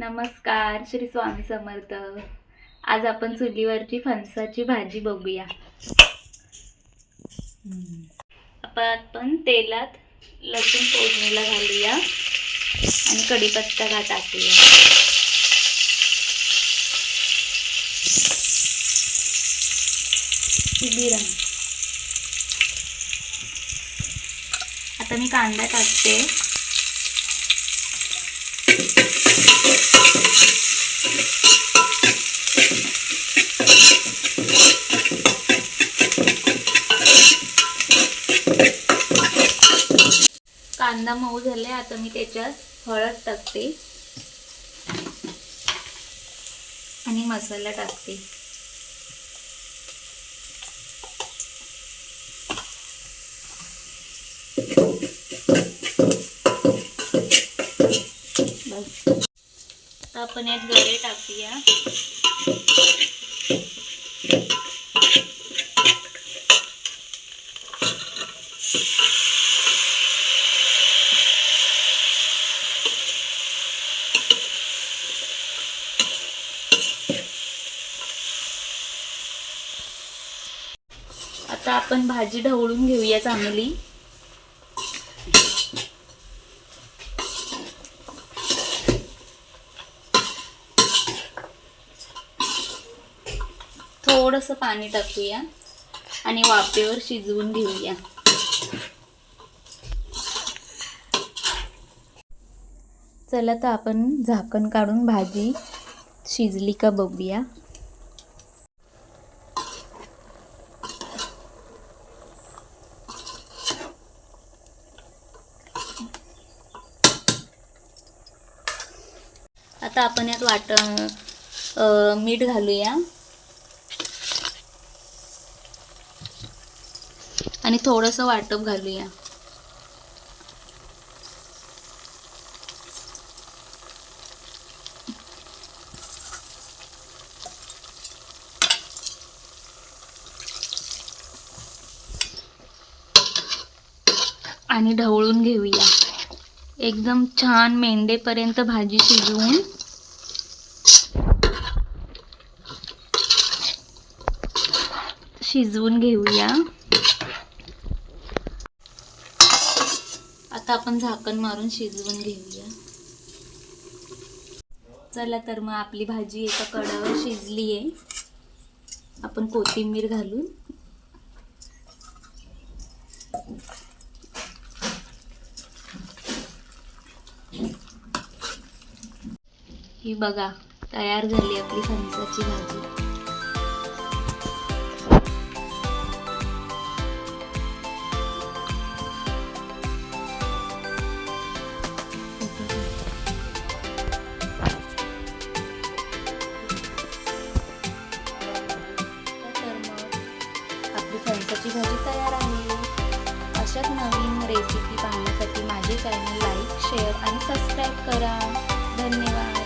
नमस्कार श्री स्वामी समर्थ. आज आपण चुलीवरची फणसाची भाजी बघूया. आपण आपण तेलात लसूण फोडणीला घालूया आणि कढीपत्ता घा टाकूया. आता मी कांदा टाकते. कांदा मऊ झाले आता मी त्याच्यात हळद टाकते. आणि मसाला टाकते. बस. आपण यात गळे टाकूया. आता आपण भाजी ढवळून घेऊया चांगली. थोडंसं पाणी टाकूया आणि वाफेवर शिजवून घेऊया. चला तर आपण झाकण काढून भाजी शिजली का बघूया. आता आपण यात वाट मीठ घालूया. आणि थोडंसं वाटप घालूया. आणि ढवळून घेऊया. एकदम छान मेंढेपर्यंत भाजी शिजवून. शिजवून घेऊया. आता आपण झाकण मारून शिजवून घेऊया. चला तर मग आपली भाजी एका कडावर शिजली आहे आपण कोथिंबीर घालून. ही बघा तयार झाली आपली फणसाची भाजी. आपली फणसाची भाजी तयार आहे. अशाच नवीन रेसिपी पाहण्यासाठी माझे चॅनल लाईक शेअर आणि सबस्क्राईब करा. धन्यवाद.